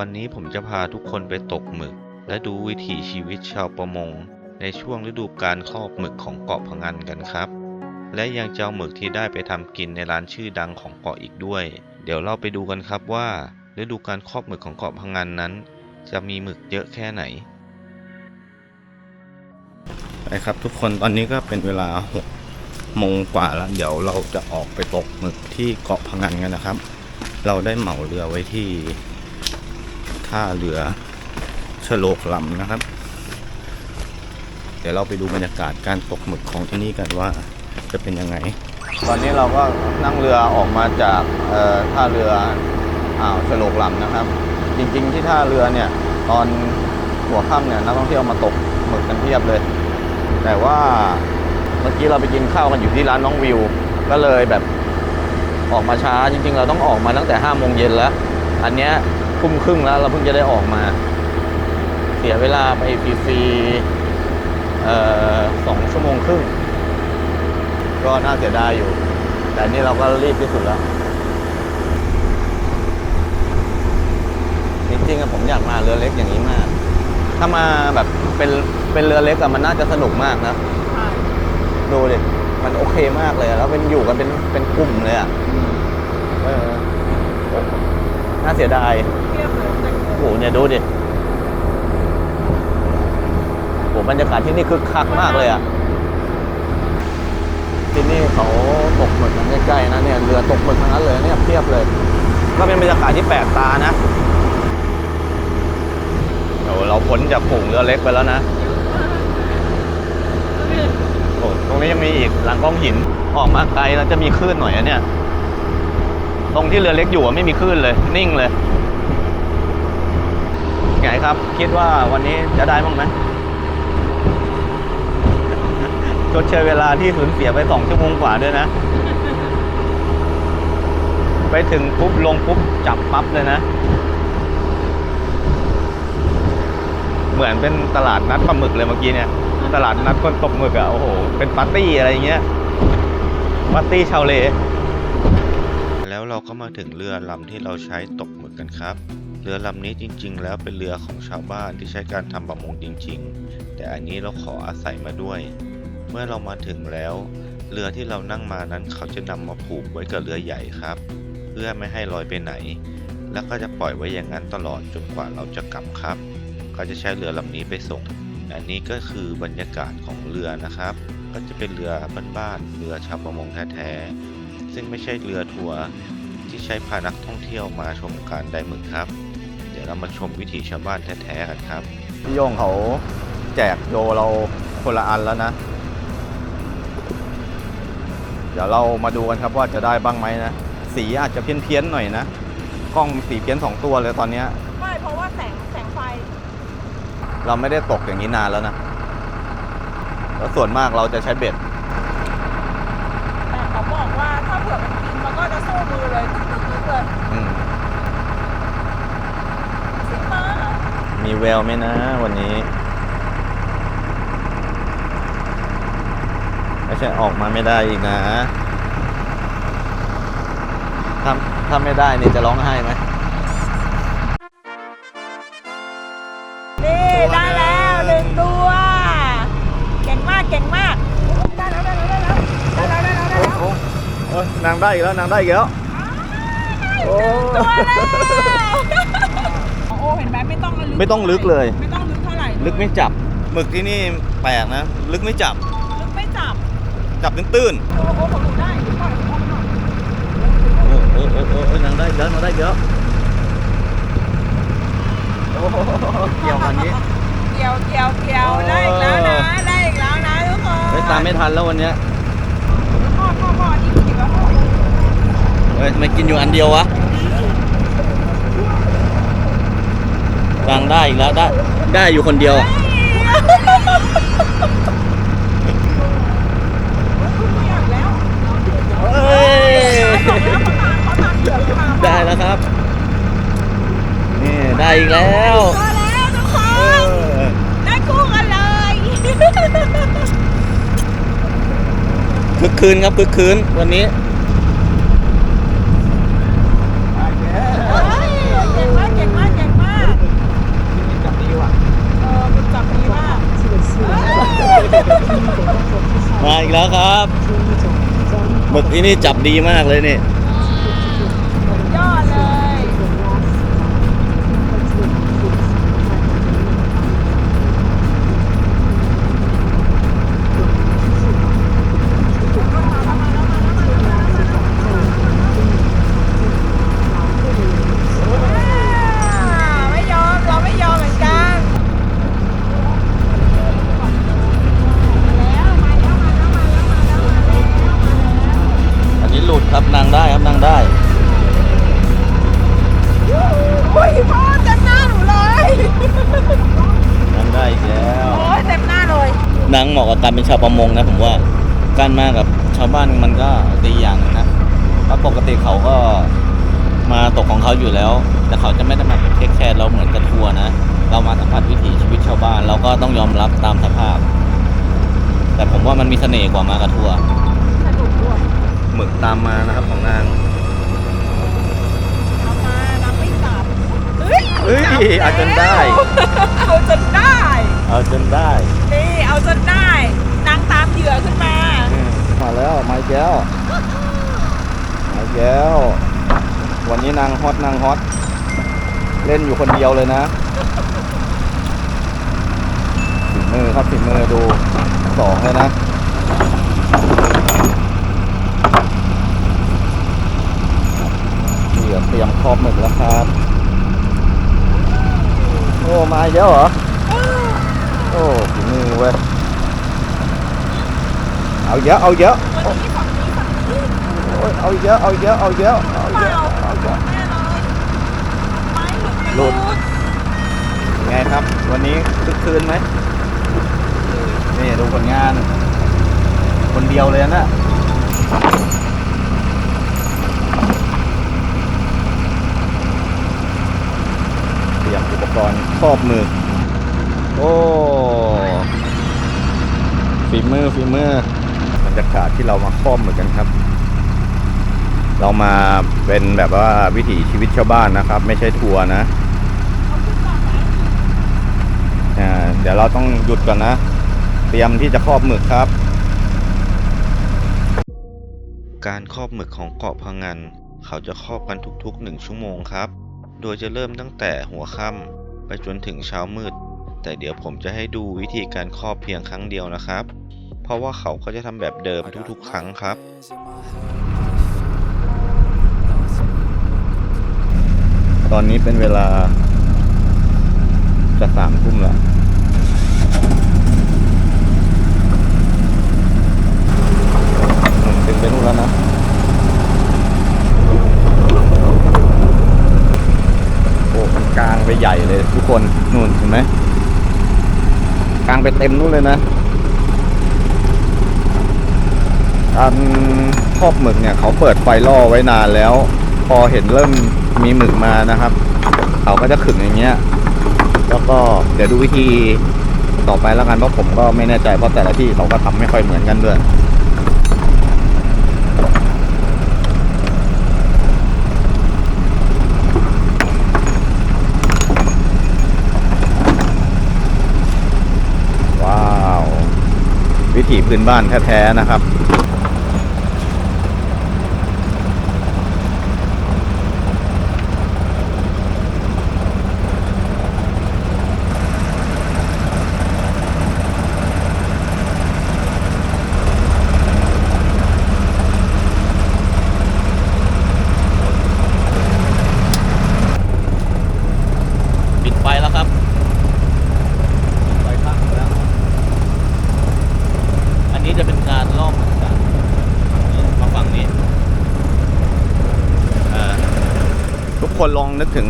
วันนี้ผมจะพาทุกคนไปตกหมึก และดูวิถีชีวิตชาวประมง ในช่วงฤดูการครอบหมึกของเกาะพะงันกันครับ และยังจะเอาหมึกที่ได้ไปทำกินในร้านชื่อดังของเกาะอีกด้วย เดี๋ยวเราไปดูกันครับว่า ฤดูการครอบหมึกของเกาะพะงันนั้น จะมีหมึกเยอะแค่ไหนไปครับทุกคนตอนนี้ก็เป็นเวลาหกโมงกว่าแล้ว เดี๋ยวเราจะออกไปตกหมึกที่เกาะพะงันกันนะครับ เราได้เหมาเรือไว้ที่ ท่าเรือฉโลกลำนะครับ เดี๋ยวเราไปดูบรรยากาศการตกหมึกของที่นี่กันว่าจะเป็นยังไง ตอนนี้เราก็นั่งเรือออกมาจากท่าเรืออ่าวฉโลกลำนะครับ จริง ๆ ที่ท่าเรือเนี่ยตอนหัวค่ำเนี่ยนักท่องเที่ยวมาตกหมึกกันเพียบเลย แต่ว่าเมื่อกี้เราไปกินข้าวกันอยู่ที่ร้านน้องวิว ก็เลยแบบออกมาช้าจริง ๆ เราต้องออกมาตั้งแต่ห้าโมงเย็นแล้ว อันเนี้ย ทุ่มครึ่งแล้วเราเพิ่งจะได้ออกมา เสียเวลาไปฟรีๆเอ่อสองชั่วโมงครึ่ง ก็น่าเสียดายอยู่ แต่นี่เราก็รีบที่สุดแล้ว จริงๆอะผมอยากมาเรือเล็กอย่างนี้มาก ถ้ามาแบบเป็นเป็นเรือเล็กอะมันน่าจะสนุกมากนะดูดิมันโอเคมากเลยอะแล้วเป็นอยู่กันเป็นเป็นกลุ่มเลยอะเออ น่าเสียดายโอ้โหเนี่ยดูดิโอ้โหบรรยากาศที่นี่คึกคักมากเลยอะที่นี่เขาตกหมึกกันใกล้ๆนะเนี่ยเรือตกหมึกทั้งนั้นเลยเนี่ยเพียบเลย ก็เป็นบรรยากาศที่แปลกตานะเดี๋ยวเราพ้นจากฝูงเรือเล็กไปแล้วนะโอ้ตรงนี้ยังมีอีกหลังก้องหินออกมาไกลแล้วจะมีคลื่นหน่อยอะเนี่ย ตรงที่เรือเล็กอยู่ไม่มีคลื่นเลย นิ่งเลยไงครับ คิดว่าวันนี้จะได้บ้างไหมชดเชยเวลาที่สูญเสียไปสองชั่วโมงกว่าด้วยนะ ไปถึงปุ๊บลงปุ๊บจับปั๊บเลยนะ เหมือนเป็นตลาดนัดปลาหมึกเลยเมื่อกี้เนี่ย ตลาดนัดคนตกหมึกอะโอ้โห เป็นปาร์ตี้อะไรอย่างเงี้ย ปาร์ตี้ชาวเล เราก็มาถึงเรือลำที่เราใช้ตกหมึกกันครับ เรือลำนี้จริง ๆ แล้วเป็นเรือของชาวบ้านที่ใช้การทำประมงจริง ๆ แต่อันนี้เราขออาศัยมาด้วย เมื่อเรามาถึงแล้ว เรือที่เรานั่งมานั้นเขาจะนำมาผูกไว้กับเรือใหญ่ครับ เพื่อไม่ให้ลอยไปไหน แล้วก็จะปล่อยไว้อย่างนั้นตลอดจนกว่าเราจะกลับครับเขาจะใช้เรือลำนี้ไปส่ง อันนี้ก็คือบรรยากาศของเรือนะครับ ก็จะเป็นเรือบ้านๆเรือชาวประมงแท้ๆซึ่งไม่ใช่เรือทัวร์ ที่ใช้พานักท่องเที่ยวมาชมการได้หมึกครับ เดี๋ยวเรามาชมวิถีชาวบ้านแท้ๆกันครับ พี่โยงเขาแจกโยเราคนละอันแล้วนะ เดี๋ยวเรามาดูกันครับว่าจะได้บ้างไหมนะ สีอาจจะเพี้ยนๆหน่อยนะกล้องสีเพี้ยนสองตัวเลยตอนเนี้ยไม่เพราะว่าแสงแสงไฟ เราไม่ได้ตกอย่างนี้นานแล้วนะแล้วส่วนมากเราจะใช้เบ็ด แต่เขาบอกว่าถ้าเผื่อมันกินมันก็จะสู้มือเลยตึ๊กๆเลย อืม สิมา มี แววไหมนะวันนี้ไม่ใช่ออกมาไม่ได้อีกนะถ้าถ้าไม่ได้นี่จะร้องไห้ไหมนี่ได้แล้วหนึ่งตัว เก่งมากเก่งมากได้แล้วได้แล้วได้แล้วได้แล้วได้แล้วได้แล้วโอ้โอ้ยนางได้อีกแล้วนางได้อีกแล้วโอ้ตัวแล้ว ห็นไหมไม่ต้องลึกไม่ต้องลึกเลย ไม่ต้องลึกเท่าไหร่ลึกไม่จับหมึกที่นี่แปลกนะ ลึกไม่จับ ลึกไม่จับ จับตื้นโอ้โหของหนูได้ปล่อยของหนูหน่อยๆโอ้โอ้โอ้โอ้โอ้นางได้อีกแล้วนางได้อีกแล้วโอ้โหเกี่ยวกันนี้เกี่ยวเกี่ยวเกี่ยวได้อีกแล้วนะได้อีกแล้วนะทุกคนไม่ตามไม่ทันแล้ววันเนี้ยพ่อพ่อพ่อนี่กินแล้วพ่อเฮ้ยทำไม่กินอยู่อันเดียววะ นางได้อีกแล้วได้ได้อยู่คนเดียวเฮ้ยได้แล้วครับ นี่ได้อีกแล้วก็แล้วทุกคเอนอได้คู่กันเลยคึกคืนครับคึกคืนวันนี้ เฮ้ยเก่งมากเก่งมากเก่งมา ครับหมึกที่นี่จับดีมากเลยนี่ งเหมาะกับการเป็นชาวประมงนะผมว่าการมากับชาวบ้านมันก็ดีอย่างหนึงนะเพราะปกติเขาก็มาตกของเขาอยู่แล้ว แต่เขาจะไม่ได้มาเทคแคร์เราเหมือนกับทัวร์นะเรามาสัมผัสวิถีชีวิตชาวบ้านเราก็ต้องยอมรับตามสภาพ แต่ผมว่ามันมีเสน่ห์กว่ามากับทัวร์สนุกด้วยหมึกตามมานะครับของนาง เฮ้ยเฮ้ยเอาจนได้ เอาจนได้ เอาจนได้นี่เอาจนได้นางตามเหยื่อขึ้นมา มาแล้วไม้แก้วไม้แก้ว วันนี้นางฮอตนางฮอตเล่นอยู่คนเดียวเลยนะฝีมือครับฝีมือดูสองเลยนะเหยื่อเตรียมครอบหมึกแล้วครับ โอ้ มาอีกแล้วเหรอ โอ้ฝีมือเว้ย เอาเยอะ เอาเยอะ วันนี้ฝั่งนี้ฝั่งนี้โอ้ยเอาเยอะ เอาเยอะ เอาเยอะ เอาเปเยล่าอะเอาเยอะแน่เลยไม้หลุดหลุดไงครับ วันนี้คึกคืนไหม นี่ดูผลงาน คนเดียวเลยนะ เตรียมอุปก รณ์ครอบมือ โอ้ฝีมือฝีมือบรรยากาศที่เรามาครอบมือกันครับ เรามาเป็นแบบว่าวิถีชีวิตชาวบ้านนะครับ ไม่ใช่ทัวร์นะอ่าเดี๋ยวเราต้องหยุดก่อนนะ เตรียมที่จะครอบหมึกครับ การครอบหมึกของเกาะพังงานเขาจะครอบกันทุกๆหนึ่งชั่วโมงครับ โดยจะเริ่มตั้งแต่หัวค่ำ ไปจนถึงเช้ามืด แต่เดี๋ยวผมจะให้ดูวิธีการครอบเพียงครั้งเดียวนะครับ เพราะว่าเขาก็จะทำแบบเดิมทุกๆ ครั้งครับตอนนี้เป็นเวลาจะสามทุ่มแล้วหนุ่มตึงไปนู่นแล้วนะ โอ้มันกลาง ไปใหญ่เลยทุกคนนู่นเห็นไหมกลางไปเต็มนู่นเลยนะการครอบหมึกเนี่ยเขาเปิดไฟล่อไว้นานแล้ว พอเห็นเริ่มมีหมึกมานะครับ เขาก็จะขึงอย่างเงี้ย แล้วก็เดี๋ยวดูวิธีต่อไปแล้วกันเพราะผมก็ไม่แน่ใจเพราะแต่ละที่เขาก็ทำไม่ค่อยเหมือนกันด้วย ว้าว วิถีพื้นบ้านแท้ๆนะครับ ปิดไฟแล้วครับ ไฟตั้งแล้ว อันนี้จะเป็นการล่อมกันนี่มาฝั่งนี้อ่าทุก คนลองนึกถึง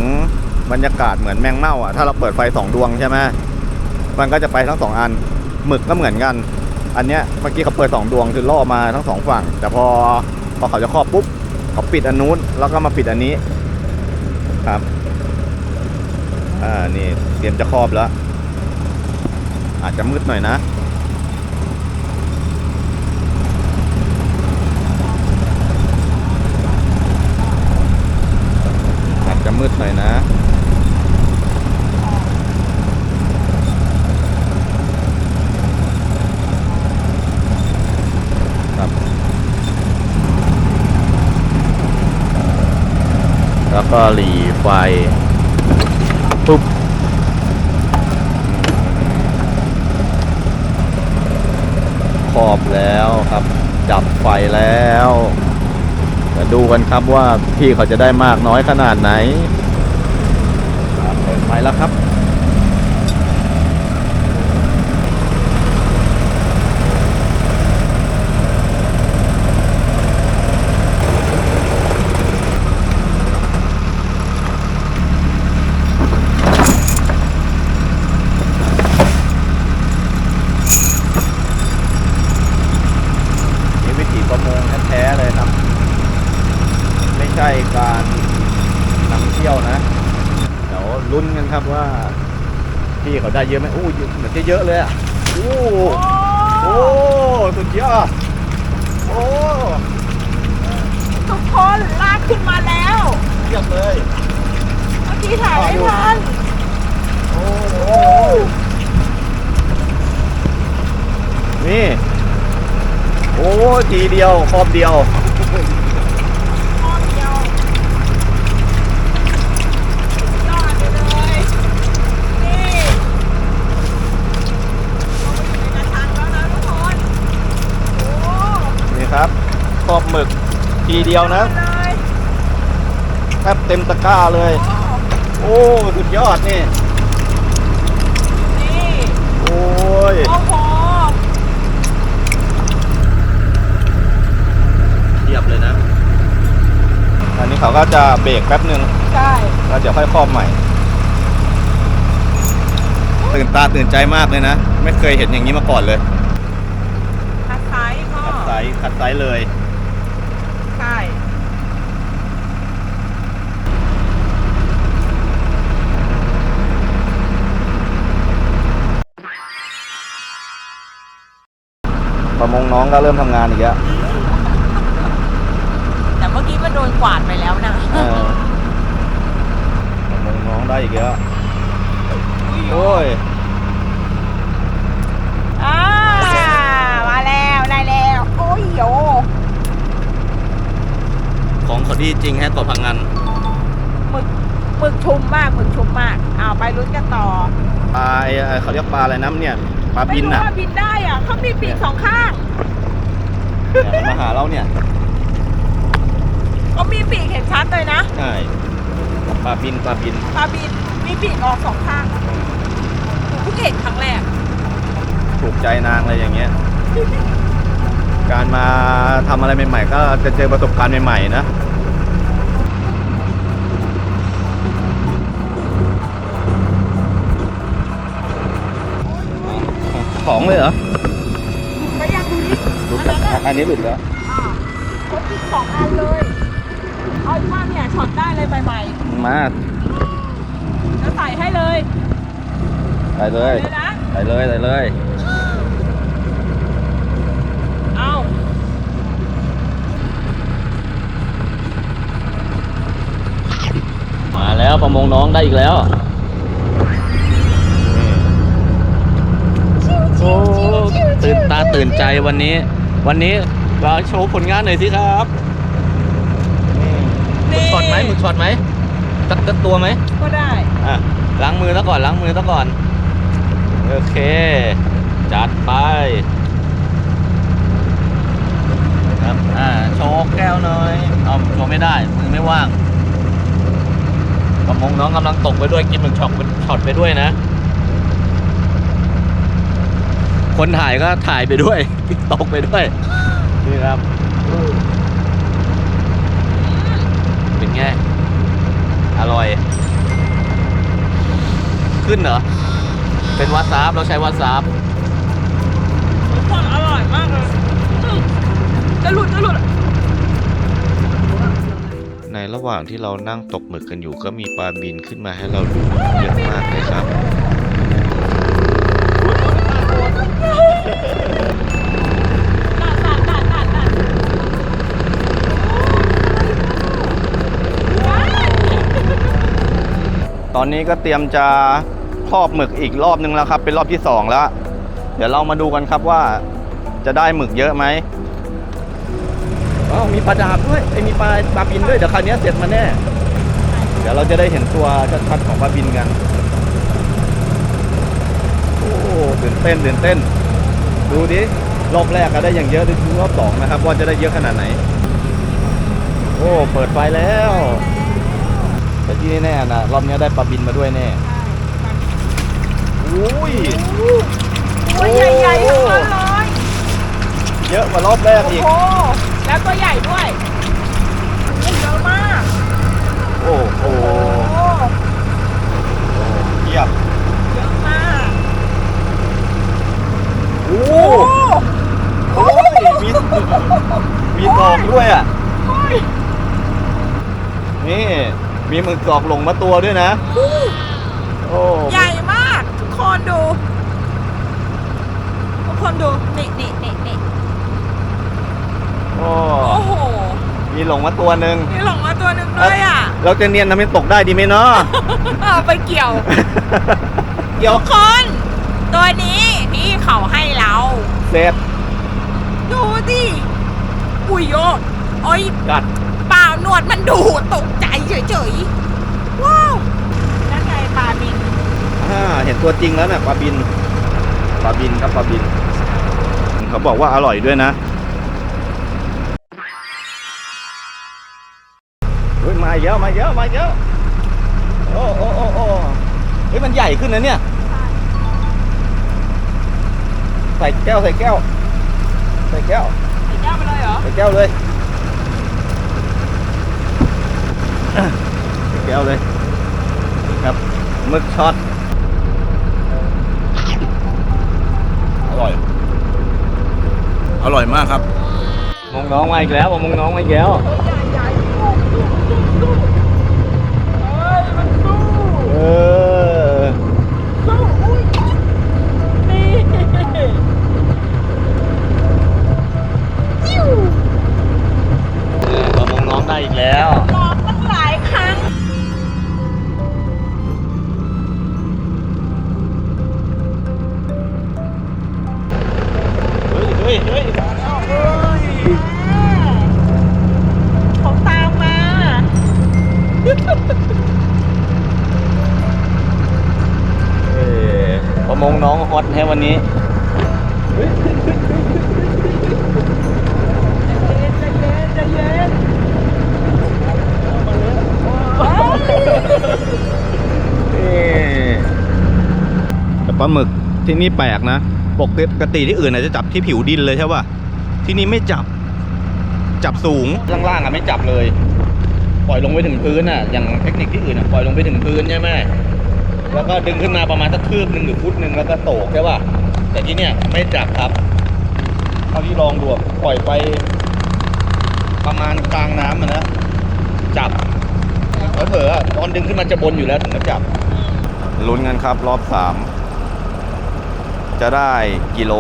บรรยากาศเหมือนแมงเม่าอะถ้าเราเปิดไฟสองดวงใช่ไหมมันก็จะไปทั้งสองอันหมึกก็เหมือนกัน อันเนี้ยเมื่อกี้เขาเปิดสองดวงคือล่อมาทั้งสองฝั่ง แต่พอพอเขาจะครอบปุ๊บเขาปิดอันนู้นแล้วก็มาปิดอันนี้ครับอ่านี่เตรียมจะครอบแล้ว อาจจะมืดหน่อยนะ นะครับแล้วก็หลีไฟปุ๊บขอบแล้วครับ จับไฟแล้วจะดูกันครับว่าพี่เขาจะได้มากน้อยขนาดไหน ไปแล้วครับ นี่วิถีประมงแท้ๆเลยครับ ไม่ใช่การนำเที่ยวนะ เดี๋ยวลุ้นกันครับว่า พี่เขาได้เยอะไหมอู้เหมือนจะเยอะเลยอะโอ้โอ้สุดยอดโอ้ทุกคนลากขึ้นมาแล้วเยี่ยมเลยเมื่อกี้ถ่ายไม่ทันโอ้โหนี่โอ้ทีเดียวครอบเดียว ข้อเดียวยอดไปเลยนี่เราไปอยู่ในกระชังแล้วนะทุกคนโอ้ นี่ครับครอบหมึก ทีเดียวนะเลยแทบเต็มตะกร้าเลยโอ้โอ้สุดยอดนี่ นี่โอ้ย โอ้โหเทียบเลยนะ อันนี้เขาก็จะเบรกแป๊บหนึ่งใช่แล้วเดี๋ยวค่อยครอบใหม่ ตื่นตาตื่นใจมากเลยนะ ไม่เคยเห็นอย่างนี้มาก่อนเลยคัดไซส์พ่อ คัดไซส์คัดไซส์เลย ใช่ ประ มงน้องก็เริ่มทำงานอีกแล้วแต่เมื่อกี้มันโดนกวาดไปแล้วนะเออประมงน้องได้อีกแล้วโอ้ยอ่ามาแล้วได้แล้วโอ้ยโยของเขาดีจริงแฮะเกาะพังงานหมึกหมึกชุมมากหมึกชุมมากเอาไปลุ้นกันต่อปลาไอ้ไอ้เขาเรียกปลาอะไรน้ำเนี่ย ปลาบินไม่รู้อะว่าบินได้อะเขามีปีกสองข้างเนี่ยมันมาหาเราเนี่ยเขามีปีกเห็นชัดเลยนะใช่ปลาบินปลาบินปลาบินมีปีกออกสองข้างหนูเพิ่งเห็นครั้งแรกถูกใจนางอะไรอย่างเงี้ย การมาทำอะไรใหม่ ๆ ก็จะเจอประสบการณ์ใหม่ๆนะ ของเลยเหรอไปยังดูดิหลุดอันนั้นอะอันนี้หลุดแล้วอ่าเขาปีกสองอันเลย เอาอีกว่าเนี่ยช็อตได้เลยใหม่มาๆจะใส่ให้เลยใส่เลยเลยนะใส่เลยใส่เลยเอามาแล้วประมงน้องได้อีกแล้ว อ้ตื่นตาตื่นใจวันนี้ วันนี้เราโชว์ผลงานหน่อยสิครับหมึกช็อตไหมหมึกช็อตไหมตักตักตัวไหมก็ได้อะล้างมือซะก่อนล้างมือซะก่อน โอเค จัดไปครับอ่าโชว์แก้วหน่อยเอาโชว์ไม่ได้มือไม่ว่างประมงน้องกำลังตกไปด้วยกินหมึกช็อตช็อตไปด้วยนะ คนถ่ายก็ถ่ายไปด้วยตกไปด้วย นี่ครับ เป็นไง อร่อย ขึ้นเหรอ เป็นวาซาบเราใช้วาซาบทุกคนอร่อยมากเลยอืมจะหลุดจะหลุดในระหว่างที่เรานั่งตกหมึกกันอยู่ก็มีปลาบินขึ้นมาให้เราดูเยอะมากเลยครับ อนนี้ก็เตรียมจะครอบหมึกอีกรอบนึงแล้วครับ เป็นรอบที่สองแล้ว เดี๋ยวเรามาดูกันครับว่าจะได้หมึกเยอะไหมอ๋อมีปลาดาบด้วยไอ้มีปลาปลาบินด้วยเดี๋ยวคราวนี้เสร็จมาแน่ เดี๋ยวเราจะได้เห็นตัวชัดๆของปลาบินกันโอ้ตื่นเต้นตื่นเต้น ดูดิรอบแรกก็ได้อย่างเยอะดูรอบสองนะครับ ว่าจะได้เยอะขนาดไหน โอ้เปิดไฟแล้ว แต่ที่แน่ๆนะรอบนี้ได้ปลาบินมาด้วยแน่อุ้ยตัวใหญ่ๆทั้งนั้นเลยเยอะกว่ารอบแรกโอ้อีกโหแล้วตัวใหญ่ด้วยเยอะมาก โอ้โหโอ้โหเยียบเยอะมากโอ้โอ้โหมีมีตอกด้วยอะนี่ มีหมึกกรอกลงมาตัวด้วยนะ โอ้ใหญ่มาก ทุกคนดู ทุกคนดู นี่นี่นี่นี่โอ้โอ้โห มีหลงมาตัวหนึ่งมีหลงมาตัวหนึ่งด้วยอะ เราจะเนียนทำให้ตกได้ดีไหมเนาะเอาไปเกี่ยวเดี๋ยวทุกคน ตัวนี้พี่เขาให้เรา เสร็จ ดูดิ อุ้ยโยโอ้ยกัดเปล่าห นวดมันดูตกใจเฉยๆ ว้าวนั่นไงปลาบินอ่าเห็นตัวจริงแล้วนะปลาบินปลาบินครับปลาบิน เขาบอกว่าอร่อยด้วยนะเฮ้ยมาเยอะมาเยอะมาเยอะโอ้โอ้โอ้โอ้เฮ้ยมันใหญ่ขึ้นนะเนี่ย ใส่แก้วใส่แก้ว ใส่แก้ว ใส่แก้วไปเลยเหรอ ใส่แก้วเลยใส่ แก้วเลยนี่ครับหมึกช็อตอร่อย อร่อยมากครับมองน้องมาอีกแล้วมองน้องมาอีกแล้วใหญ่ๆสู้สู้สู้เฮ้ยมันสู้เออ ลาหมึกที่นี่แปลกนะปกติที่อื่นอาจจะจับที่ผิวดินเลยใช่ป่ะที่นี่ไม่จับจับสูงข้างล่างอะไม่จับเลย ปล่อยลงไปถึงพื้นอะอย่างเทคนิคที่อื่นอะปล่อยลงไปถึงพื้นใช่ไหมแล้วก็ดึงขึ้นมาประมาณสักคืบหนึ่งหรือฟุตหนึ่งแล้วก็โตกใช่ป่ะแต่ที่เนี่ยไม่จับครับเท่าที่ลองดูอะปล่อยไป ประมาณกลางน้ำอะนะจับแล้วเผลอๆอะตอนดึงขึ้นมาจะบนอยู่แล้วถึงจะจับลุ้นกันครับรอบสาม จะได้กิโล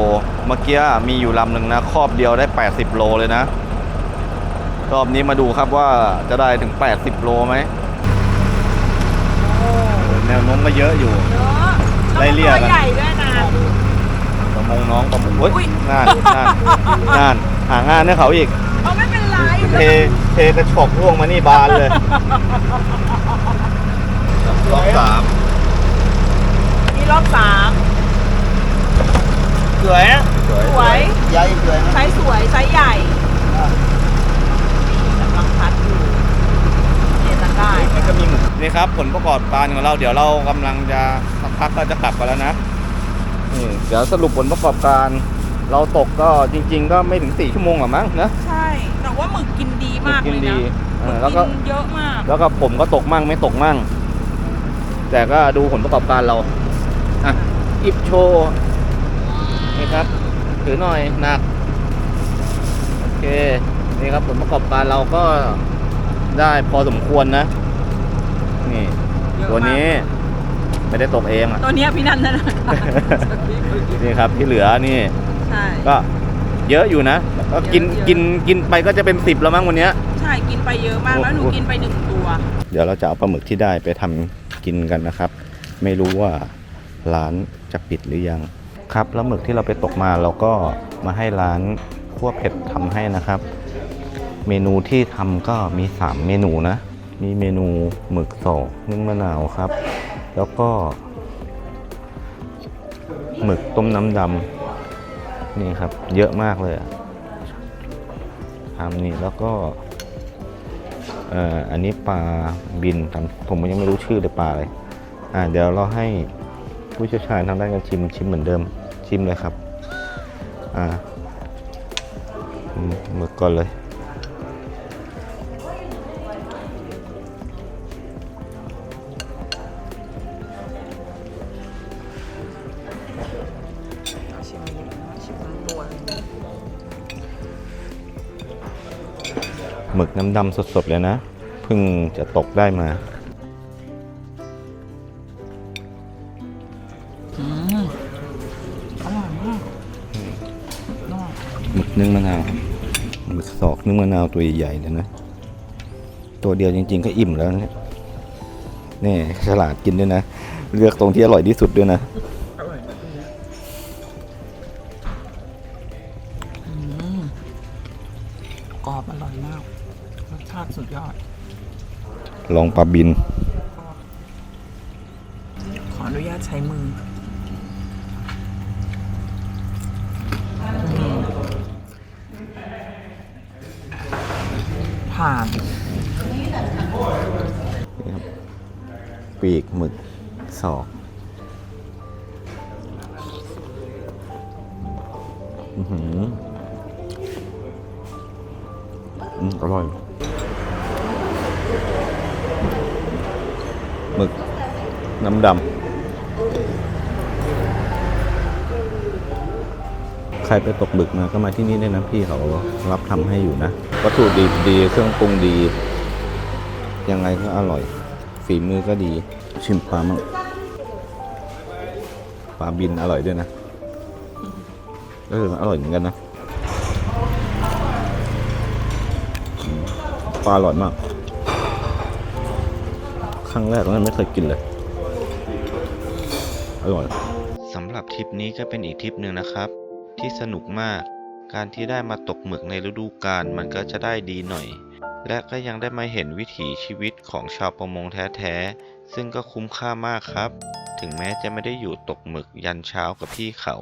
เมื่อกี้มีอยู่ลำหนึ่งนะ ครอบเดียวได้ 80 โลเลยนะ รอบนี้มาดูครับว่าจะได้ถึง 80 โลไหมแนวโน้มก็เยอะอยู่เยอะไล่เลี่ยกัน ตัวใหญ่ด้วยนะ ประมงน้องประมงเฮ้ยอุ๊ย งานงานงานหางานให้เขาอีก เอาไม่เป็นไรเทเทกระชอกร่วงมานี่บานเลยรอบสามนี่รอบสาม สวยสวยใหญ่สวยไซส์สวยไซส์ใหญ่กำลังพัดอยู่เย็นได้นี่ก็มีหมึกนี่ครับ ผลประกอบการของเราเดี๋ยวเรากำลังจะสักพักก็จะกลับกันแล้วนะนี่เดี๋ยวสรุปผลประกอบการ เราตกก็จริง ๆ ก็ไม่ถึงสี่ชั่วโมงหรอกมั้งนะใช่แต่ว่าหมึกกินดีมากหมึกกิเลยนดีนะเอหมึอกแล้วก็กินเยอะมาก แล้วก็ผมก็ตกมั่งไม่ตกมั่ง แต่ก็ดูผลประกอบการเราอะอิฟโชว์ นี่ครับ ถือหน่อยหนัก โอเค นี่ครับผลประกอบการเราก็ได้พอสมควรนะ นี่เยอะมากตัวนี้ไม่ได้ตกเองอะ ตัวเนี้ยพี่นันนั่นนะนี่ครับที่เหลือนี่ ใช่ ก็เยอะอยู่นะก็กินเยอะๆกินกินไปก็จะเป็นสิบแล้วมั้งวันเนี้ย ใช่ กินไปเยอะมาก แล้วหนูโอ้โหกินไปหนึ่งตัว เดี๋ยวเราจะเอาปลาหมึกที่ได้ไปทำกินกันนะครับ ไม่รู้ว่าร้านจะปิดหรือยัง ครับแล้วหมึกที่เราไปตกมาเราก็มาให้ร้านคั่วเผ็ดทำให้นะครับ เมนูที่ทำก็มี 3 เมนูนะ มีเมนูหมึกสอกนึ่งมะนาวครับ แล้วก็ หมึกต้มน้ำดำนี่ครับ เยอะมากเลยทำนี่แล้วก็เอ่ออันนี้ปลาบินผมยังไม่รู้ชื่อเลยปลาเลยอ่าเดี๋ยวเราให้ ผู้เชี่ยวชาญทางด้านการชิมชิมเหมือนเดิมชิมเลยครับ อ่าอืมหมึกก่อนเลยหมึกน้ำดำสดๆเลยนะ เพิ่งจะตกได้มา นึ่งมะนาวครับหมึกสอกนึ่งมะนาวตัวใหญ่ๆเลยนะ ตัวเดียวจริง ๆ ก็อิ่มแล้วเนี่ยนี่ฉลาดกินด้วยนะ เลือกตรงที่อร่อยที่สุดด้วยนะอร่อยมากเลยอืมกรอบอร่อยมาก รสชาติสุดยอด ลองปลาบิน ผ่านปีกหมึกสอกอือหืออืมอร่อยหมึกน้ำดำ ใครไปตกหมึกมาก็มาที่นี่ได้นะพี่เขารับทำให้อยู่นะ วัตถุดิบดีเครื่องปรุงดี ยังไงก็อร่อย ฝีมือก็ดี ชิมปลามั่งปลาบินอร่อยด้วยนะเอออร่อยเหมือนกันนะปลาอร่อยมาก ครั้งแรกแล้วไม่เคยกินเลย อร่อยสำหรับทริปนี้ก็เป็นอีกทริปหนึ่งนะครับ ที่สนุกมาก การที่ได้มาตกหมึกในฤดูกาลมันก็จะได้ดีหน่อย และก็ยังได้มาเห็นวิถีชีวิตของชาวประมงแท้ๆ ซึ่งก็คุ้มค่ามากครับ ถึงแม้จะไม่ได้อยู่ตกหมึกยันเช้ากับพี่เขา